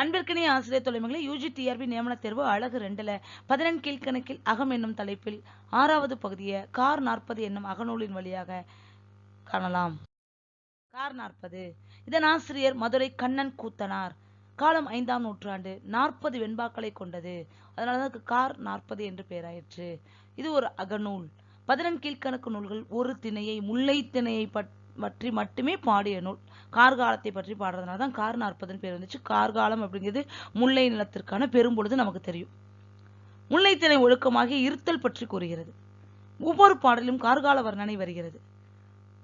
அன்பிற்கினிய ஆசிரியர் தொலைமங்களை UG TRP நியமன தேர்வு அழகு ரெண்டுல பதினெண் கீழ்கணக்கில் அகம் என்னும் தலைப்பில் ஆறாவது பகுதியை கார் நாற்பது என்னும் அகநூலின் வழியாக காணலாம். கார் நாற்பது. இதன் ஆசிரியர் மதுரை கண்ணன் கூத்தனார். காலம் ஐந்தாம் நூற்றாண்டு நாற்பது வெண்பாக்களை கொண்டது. அதனாலதான் கார் நாற்பது என்று பெயராயிற்று. இது ஒரு அகநூல். பதினெண் கீழ்கணக்கு நூல்கள் ஒரு திணையை முல்லை திணையை பற்றி மட்டுமே பாடிய நூல். கார்காலத்தை பற்றி பாடுறதுனால தான் கார் நாற்பதுன்னு பேர் வந்துச்சு. கார்காலம் அப்படிங்கிறது முல்லை நிலத்திற்கான பெரும்பொழுது நமக்கு தெரியும். முல்லைத்திணை ஒழுக்கமாகி இருத்தல் பற்றி கூறுகிறது. ஒவ்வொரு பாடலிலும் கார்கால வர்ணனை வருகிறது.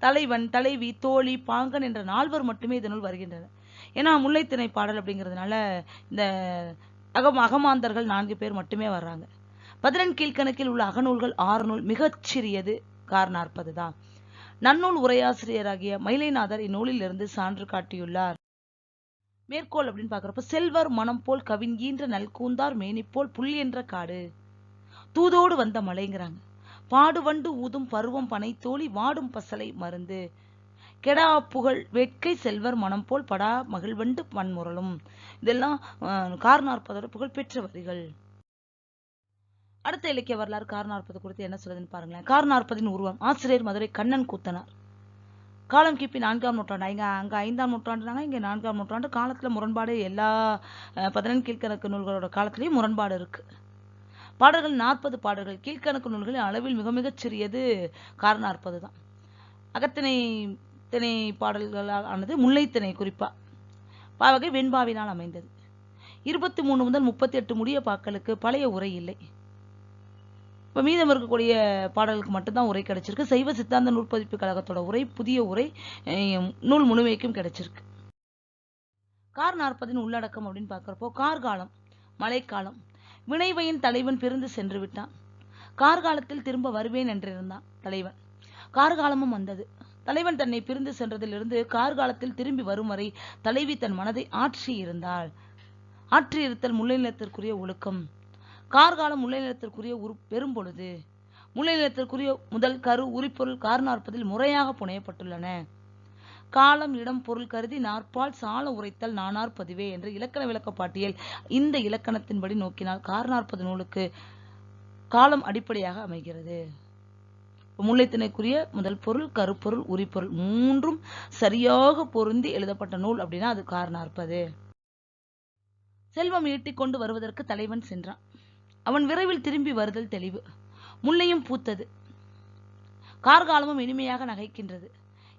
தலைவன் தலைவி தோழி பாங்கன் என்ற நால்வர் மட்டுமே இதனுள் வருகின்றனர். ஏன்னா முல்லைத்திணை பாடல் அப்படிங்கிறதுனால இந்த அகம் அகமாந்தர்கள் நான்கு பேர் மட்டுமே வர்றாங்க. பதினெண் கீழ்கணக்கில் உள்ள அகநூல்கள் ஆறு நூல் மிகச்சிறியது கார் நாற்பது தான். நன்னூல் உரையாசிரியராகிய மயிலைநாதர் இந்நூலிலிருந்து சான்று காட்டியுள்ளார். மேற்கோள் அப்படின்னு பாக்குறப்ப செல்வர் மனம் போல் கவின் ஈன்ற நல்கூந்தார் மேனிப்போல் புல் என்ற காடு. தூதோடு வந்த மலைங்கிறாங்க. பாடுவண்டு ஊதும் பருவம் பனைத்தோழி வாடும் பசலை மருந்து. கெடா புகழ் வேட்கை செல்வர் மனம் போல் படா மகிழ்வண்டு பன்முரலும் இதெல்லாம் காரணார்பதோட புகழ் பெற்ற வரிகள். அடுத்த இலக்கிய வரலாறு கார்நாற்பது குறித்து என்ன சொல்லுதுன்னு பாருங்களேன். கார்நாற்பதின் உருவம். ஆசிரியர் மதுரை கண்ணன் கூத்தனார். காலம் கிபி நான்காம் நூற்றாண்டு. இங்கே அங்கே ஐந்தாம் நூற்றாண்டுனாங்க இங்கே நான்காம் நூற்றாண்டு. காலத்தில் முரண்பாடு எல்லா பதினெண் கீழ்கணக்கு நூல்களோட காலத்திலையும் முரண்பாடு இருக்குது பாடல்கள் நாற்பது பாடல்கள். கீழ்கணக்கு நூல்களின் அளவில் மிக மிகச் சிறியது காரநாற்பது தான். அகத்திணை திணை பாடல்கள் ஆனது முல்லைத்திணை குறிப்பாக பாவகை வெண்பாவினால் அமைந்தது. இருபத்தி மூணு முதல் முப்பத்தி எட்டு முடிய பாக்களுக்கு பழைய உரை இல்லை. இப்போ மீதம் இருக்கக்கூடிய பாடலுக்கு மட்டும்தான் உரை கிடைச்சிருக்கு. சைவ சித்தாந்த நூற்பதிப்பு கழகத்தோட உரை புதிய உரை நூல் முழுமைக்கும் கிடைச்சிருக்கு. கார் நாற்பதின் உள்ளடக்கம் அப்படின்னு பார்க்குறப்போ கார்காலம் மழைக்காலம். வினைவையின் தலைவன் பிரிந்து சென்று விட்டான். கார்காலத்தில் திரும்ப வருவேன் என்றிருந்தான் தலைவன். கார்காலமும் வந்தது. தலைவன் தன்னை பிரிந்து சென்றதிலிருந்து கார்காலத்தில் திரும்பி வரும் வரை தலைவி தன் மனதை ஆற்றி இருந்தாள் ஆற்றி இருத்தல் முல்லை நிலத்திற்குரிய ஒழுக்கம் கார்காலம் முல்லை நிலத்திற்குரிய உரு பெரும்பொழுது. முல்லை நிலத்திற்குரிய முதல் கரு உரிப்பொருள் கார் நாற்பதில் முறையாக புனையப்பட்டுள்ளன. காலம் இடம் பொருள் கருதி நாற்பால் சால உரைத்தல் நானார் பதிவே என்ற இலக்கண விளக்கப்பாட்டியல் இந்த இலக்கணத்தின்படி நோக்கினால் கார் நாற்பது நூலுக்கு காலம் அடிப்படையாக அமைகிறது. முல்லைத்திணைக்குரிய முதல் பொருள் கருப்பொருள் உரிப்பொருள் மூன்றும் சரியாக பொருந்தி எழுதப்பட்ட நூல் அப்படின்னா அது கார் நாற்பது செல்வம் ஈட்டிக்கொண்டு வருவதற்கு தலைவன் சென்றான். அவன் விரைவில் திரும்பி வருதல் தெளிவு. முல்லையும் பூத்தது. கார்காலமும் இனிமையாக நகைக்கின்றது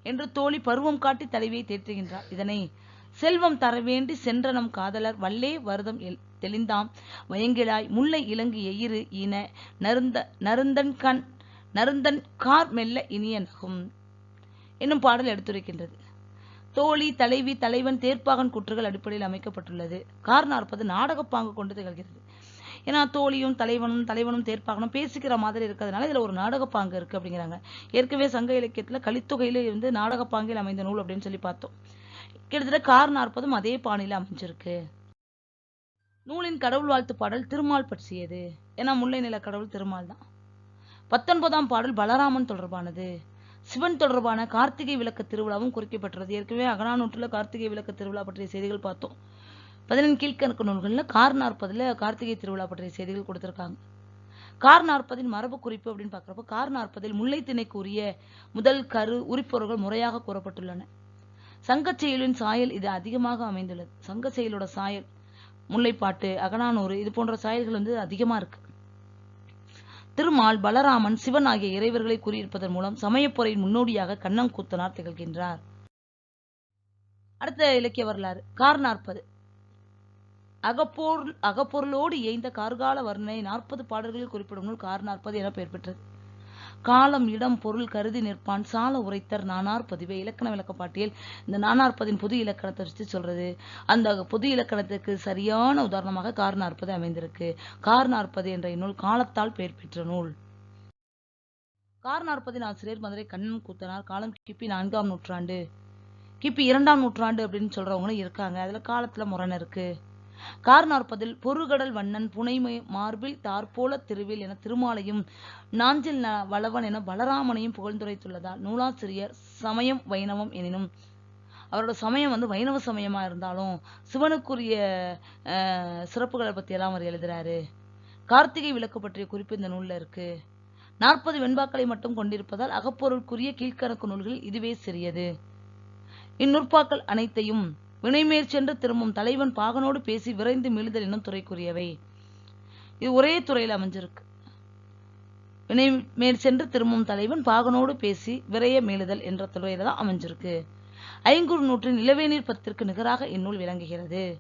என்று தோழி பருவம் காட்டி தலைவியை தேற்றுகின்றார் இதனை செல்வம் தர வேண்டி சென்ற நம் காதலர் வல்லே வருதம் எல்- தெளிந்தாம். வயங்கிழாய் முல்லை இலங்கு எயிறு ஈன நருந்த நருந்தன் கண் நருந்தன் கார் மெல்ல இனிய நகும் என்னும் பாடல் எடுத்துரைக்கின்றது. தோழி தலைவி தலைவன் தேர்ப்பாகன் குற்றுகள் அடிப்படையில் அமைக்கப்பட்டுள்ளது. கார் நாற்பது நாடகப்பாங்கு கொண்டு திகழ்கிறது. ஏன்னா தோழியும் தலைவனும் தலைவனும் தேர்ப்பாகனும் பேசிக்கிற மாதிரி இருக்கிறதுனால இதுல ஒரு நாடக பாங்கு இருக்கு அப்படிங்கிறாங்க. ஏற்கனவே சங்க இலக்கியத்துல கலித்தொகையில நாடக பாங்கில் அமைந்த நூல் அப்படின்னு சொல்லி பார்த்தோம். கிட்டத்தட்ட கார் நாற்பதும் அதே பாணியில அமைஞ்சிருக்கு. நூலின் கடவுள் வாழ்த்து பாடல் திருமால் பற்றியது ஏன்னா முல்லை நில கடவுள் திருமால் தான். பத்தொன்பதாம் பாடல் பலராமன் தொடர்பானது. சிவன் தொடர்பான கார்த்திகை விளக்கு திருவிழாவும் குறிக்கப்பட்டுள்ளது. ஏற்கனவே அகனானூற்றுல கார்த்திகை விளக்கு திருவிழா பற்றிய செய்திகள் பார்த்தோம். பதினெண் கீழ்கணக்கு நூல்களில் கார் நாற்பதில் கார்த்திகை திருவிழா பற்றிய செய்திகள் கொடுத்துருக்காங்க. கார் நாற்பதின் மரபு குறிப்பு அப்படின்னு பார்க்குறப்போ கார் நாற்பதில் முல்லை திணைக்கு உரிய முதல் கரு உரிப்பொருள்கள் முறையாக கூறப்பட்டுள்ளன. சங்கச் செயலின் சாயல் இது அதிகமாக அமைந்துள்ளது. சங்க செயலோட சாயல் முல்லைப்பாட்டு அகனானூறு இது போன்ற சாயல்கள் வந்து அதிகமாக இருக்கு. திருமால் பலராமன் சிவன் ஆகிய இறைவர்களை கூறியிருப்பதன் மூலம் சமயப்புறையின் முன்னோடியாக கண்ணங்கூத்தனார் திகழ்கின்றார். அடுத்த இலக்கிய வரலாறு கார் நாற்பது அகப்பொருள் அகப்பொருளோடு இயைந்த கார்கால வர்ணனை நாற்பது பாடல்களில் குறிப்பிடும் நூல் கார் நாற்பது என பெயர் பெற்றது. காலம் இடம் பொருள் கருதி நிற்பான் சால உரைத்தர் நானார் பதிவே. இலக்கண விளக்கப்பாட்டியல் இந்த நானார்பதின் புது இலக்கணத்தை வச்சு சொல்றது. அந்த புது இலக்கணத்துக்கு சரியான உதாரணமாக கார் நாற்பது அமைந்திருக்கு. கார் நாற்பது என்ற இந்நூல் காலத்தால் பெயர் பெற்ற நூல். கார் நாற்பதின் ஆசிரியர் மதுரை கண்ணன் கூத்தனார் காலம் கிபி நான்காம் நூற்றாண்டு. கிபி இரண்டாம் நூற்றாண்டு அப்படின்னு சொல்றவங்களும் இருக்காங்க. அதுல காலத்துல முரண் இருக்கு. கார் நாற்பதில் பொறுகடல் வண்ணன் புனைமை மார்பில் தார்போல திருவில் என திருமாலையும் நாஞ்சில் வளவன் என பலராமனையும் புகழ்ந்துரைத்துள்ளதால் நூலாசிரியர் சமயம் வைணவம் எனினும் அவரோட சமயம் வந்து வைணவ சமயமா இருந்தாலும் சிவனுக்குரிய அஹ், சிறப்புகளை பற்றியெல்லாம் அவர் எழுதுறாரு. கார்த்திகை விளக்கு பற்றிய குறிப்பு இந்த நூல்ல இருக்கு. நாற்பது வெண்பாக்களை மட்டும் கொண்டிருப்பதால் அகப்பொருளுக்குரிய கீழ்க்கணக்கு நூல்களில் இதுவே சிறியது. இந்நுட்பாக்கள் அனைத்தையும் வினைமேற் சென்று திரும்பும் தலைவன் பாகனோடு பேசி விரைந்து மீளுதல் என்னும் துறைக்குரியவை. இது ஒரே துறையில் அமைஞ்சிருக்கு. வினை மேற் சென்று திரும்பும் தலைவன் பாகனோடு பேசி விரைய மீளுதல் என்ற துறையில தான் அமைஞ்சிருக்கு. ஐங்குறு நூற்றின் இளவேநீர் பத்திற்கு நிகராக இந்நூல் விளங்குகிறது.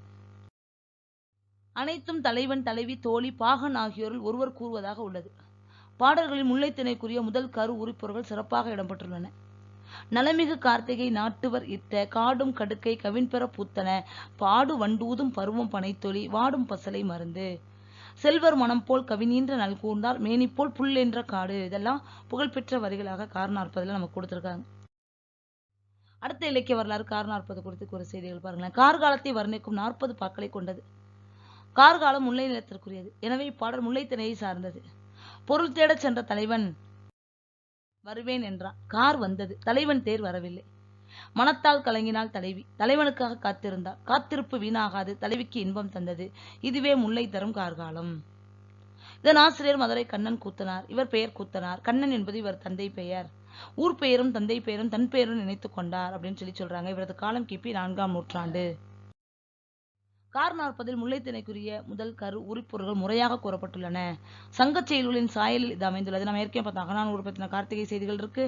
அனைத்தும் தலைவன் தலைவி தோழி பாகன் ஆகியோரில் ஒருவர் கூறுவதாக உள்ளது. பாடல்களில் முல்லைத்திணைக்குரிய முதல் கரு உறுப்பினர்கள் சிறப்பாக இடம்பெற்றுள்ளன. நலமிகு கார்த்திகை நாட்டுவர் இட்ட காடும் கடுக்கை கவின்பெற பூத்தன. பாடு வண்டூதும் பருவம் பனைத்தொளி வாடும் பசலை மருந்து. செல்வர் மனம் போல் கவினீன்ற நல்கூர்ந்தார் மேனி போல் புல் என்ற காடு. இதெல்லாம் புகழ்பெற்ற வரிகளாக காரணாற்பதில் நமக்கு கொடுத்திருக்காங்க. அடுத்த இலக்கிய வரலாறு காரணார்ப்பது குறித்து ஒரு செய்திகள் பாருங்களேன். கார்காலத்தை வர்ணிக்கும் நாற்பது பாக்களை கொண்டது. கார்காலம் முல்லை நிலத்திற்குரியது. எனவே இப்பாடல் முல்லைத்திணையை சார்ந்தது. பொருள் தேடச் சென்ற தலைவன் வருவேன் என்றான். கார் வந்தது. தலைவன் தேர் வரவில்லை. மனத்தால் கலங்கினாள் தலைவி. தலைவனுக்காக காத்திருந்தாள். காத்திருப்பு வீணாகாது. தலைவிக்கு இன்பம் தந்தது. இதுவே முல்லை தரும் கார்காலம். இதன் ஆசிரியர் மதுரை கண்ணன் கூத்தனார். இவர் பெயர் கூத்தனார். கண்ணன் என்பது இவர் தந்தை பெயர். ஊர் பெயரும் தந்தை பெயரும் தன் பெயரும் நினைத்துக் கொண்டார் அப்படின்னு சொல்லி சொல்றாங்க. இவரது காலம் கிபி நான்காம் நூற்றாண்டு. கார் நாற்பதில் முல்லைத்திணைக்குரிய முதல் கரு உரிப்பொருள்கள் முறையாக கூறப்பட்டுள்ளன. சங்கச் செயல்களின் சாயலில் இது அமைந்துள்ளது. நம்ம ஏற்கனவே பார்த்தோம் அகனான் உருப்பத்தின கார்த்திகை செய்திகள் இருக்கு.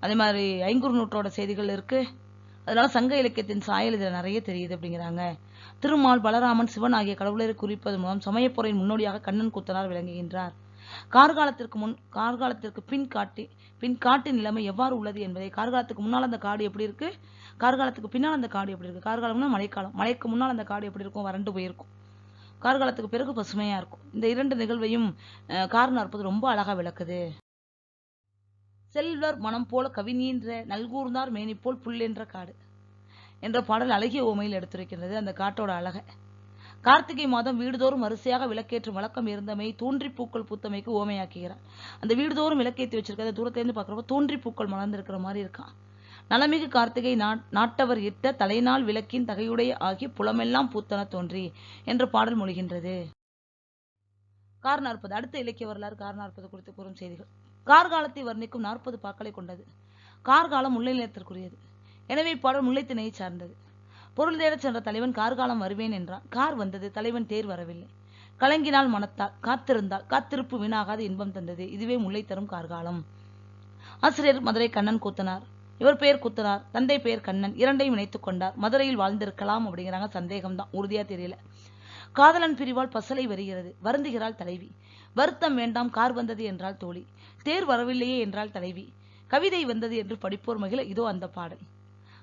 அதே மாதிரி ஐங்குறு நூற்றோட செய்திகள் இருக்கு. அதனால சங்க இலக்கியத்தின் சாயல் இதுல நிறைய தெரியுது அப்படிங்கிறாங்க. திருமால் பலராமன் சிவன் ஆகிய கடவுளரை குறிப்பது மூலம் சமயப்புறையின் முன்னோடியாக கண்ணன் கூத்தனார் விளங்குகின்றார். கார்காலத்திற்கு முன் கார்காலத்திற்கு பின் காட்டி பின் காட்டின் நிலைமை எவ்வாறு உள்ளது என்பதை கார்காலத்துக்கு முன்னால் அந்த காடு எப்படி இருக்கு? கார்காலத்துக்கு பின்னால் அந்த காடு எப்படி இருக்கு? கார்காலம்னா மழைக்காலம். மழைக்கு முன்னால் அந்த காடு எப்படி இருக்கும்? வறண்டு போயிருக்கும். கார்காலத்துக்கு பிறகு பசுமையா இருக்கும். இந்த இரண்டு நிகழ்வையும் அஹ், காரணம் இருப்பது ரொம்ப அழகா விளக்குது. செல்வர் மனம் போல கவிஞன்ற நல்கூர்ந்தார் மேனி போல் புல் என்ற காடு என்ற பாடல் அழகிய ஓமையில் எடுத்துரைக்கின்றது. அந்த காட்டோட அழகை. கார்த்திகை மாதம் வீடுதோறும் வரிசையாக விளக்கேற்றும் வழக்கம் இருந்தமை தோன்றி பூக்கள் பூத்தமைக்கு ஓமையாக்குகிறார். அந்த வீடுதோறும் விளக்கேற்றி வச்சிருக்கிறத தூரத்திலிருந்து பார்க்குறப்ப தோன்றி பூக்கள் மலர்ந்திருக்கிற மாதிரி இருக்கான் நலமிகு கார்த்திகை நாட்டவர் இட்ட தலைநாள் விளக்கின் தகையுடைய ஆகி புலமெல்லாம் பூத்தன தோன்றி என்ற பாடல் மொழிகின்றது. கார் நாற்பது அடுத்த இலக்கிய வரலாறு கார் நாற்பது குறித்து கூறும் செய்திகள். கார்காலத்தை வர்ணிக்கும் நாற்பது பாக்களை கொண்டது. கார்காலம் முல்லை நிலத்திற்குரியது எனவே இப்பாடல் முல்லைத்திணையை சார்ந்தது. பொருள் தேடச் சென்ற தலைவன் கார்காலம் வருவேன் என்றான். கார் வந்தது. தலைவன் தேர் வரவில்லை. கலங்கினால் மனத்தால் காத்திருந்தால் காத்திருப்பு வீணாகாத இன்பம் தந்தது. இதுவே முல்லை தரும் கார்காலம். ஆசிரியர் மதுரை கண்ணன் கூத்தனார். இவர் பெயர் கூத்தனார். தந்தை பெயர் கண்ணன். இரண்டையும் இணைத்துக் கொண்டார். மதுரையில் வாழ்ந்திருக்கலாம் அப்படிங்கிறாங்க. சந்தேகம்தான். உறுதியா தெரியல. காதலன் பிரிவால் பசலை வருகிறது. வருந்துகிறாள் தலைவி. வருத்தம் வேண்டாம். கார் வந்தது என்றால் தோழி. தேர் வரவில்லையே என்றால் தலைவி. கவிதை வந்தது என்று படிப்போர் மகிழ இதோ அந்த பாடல்.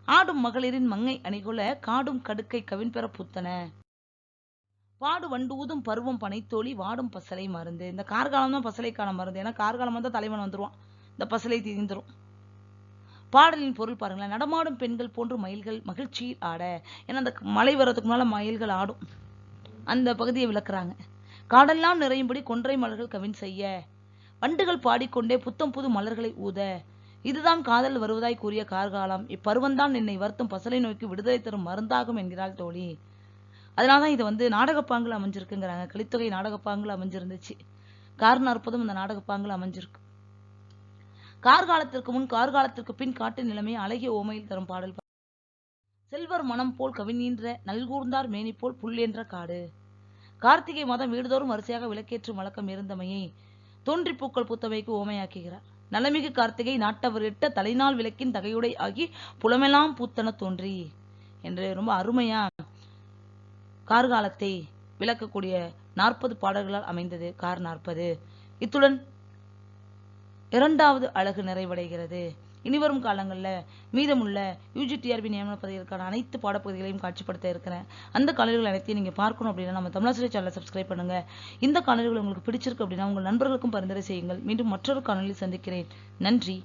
ஆடும் மகளிரின் மங்கை அணிகுல காடும் கடுக்கை கவின்பெற புத்தன. பாடு வண்டு ஊதும் பருவம் பனைத்தோழி வாடும் பசலை மருந்து. இந்த கார்காலம் தான் பசலைக்கான மருந்து. ஏன்னா கார்காலம் வந்தால் தலைவன் வந்துருவான். இந்த பசலை தீர்ந்துரும் பாடலின் பொருள் பாருங்களேன். நடமாடும் பெண்கள் போன்று மயில்கள் மகிழ்ச்சியில் ஆட. ஏன்னா அந்த மழை வர்றதுக்கு முன்னால மயில்கள் ஆடும். அந்த பகுதியை விளக்குறாங்க. காடெல்லாம் நிறையும்படி கொன்றை மலர்கள் கவின் செய்ய. வண்டுகள் பாடிக்கொண்டே புத்தம் புது மலர்களை ஊத. இதுதான் காதல் வருவதாய் கூறிய கார்காலம். இப்பருவம்தான் என்னை வருத்தும் பசலை நோக்கி விடுதலை தரும் மருந்தாகும் என்கிறாள் தோழி. அதனாலதான் இது வந்து நாடகப்பாங்கில் அமைஞ்சிருக்குங்கிறாங்க. கலித்தொகை நாடகப்பாங்கில் அமைஞ்சிருந்துச்சு. கார் நாற்பதும் இந்த நாடகப்பாங்கில் அமைஞ்சிருக்கு. கார்காலத்திற்கு முன் கார்காலத்திற்கு பின் காட்டு நிலைமை அழகிய ஓமையில் தரும் பாடல் செல்வர் மனம் போல் கவிஞன்ற நல்கூர்ந்தார் மேனி போல் புல் என்ற காடு. கார்த்திகை மாதம் வீடுதோறும் வரிசையாக விளக்கேற்றும் வழக்கம் இருந்தமையை தோன்றி பூக்கள் பூத்தமைக்கு ஓமையாக்குகிறார். நலமிகு கார்த்திகை நாட்டவர் இட்ட தலைநாள் விளக்கின் தகையுடை ஆகி புலமெல்லாம் பூத்தன தோன்றி என்று ரொம்ப அருமையா கார்காலத்தை விளக்கக்கூடிய நாற்பது பாடல்களால் அமைந்தது கார் நாற்பது. இத்துடன் இரண்டாவது அழகு நிறைவடைகிறது. இனிவரும் காலங்கள்ல மீதமுள்ள யூஜிடிஆர்பி நியமன பதவிகளுக்கான அனைத்து பாடப்பகுதிகளையும் காட்சிப்படுத்த இருக்கிறேன். அந்த காணொலிகள் அனைத்தையும் நீங்க பார்க்கணும் அப்படின்னா நம்ம தமிழாசிரியர் சேனலை சப்ஸ்கிரைப் பண்ணுங்க. இந்த காணொலிகள் உங்களுக்கு பிடிச்சிருக்கு அப்படின்னா உங்கள் நண்பர்களுக்கும் பரிந்துரை செய்யுங்கள். மீண்டும் மற்றொரு காணொலியில் சந்திக்கிறேன். நன்றி.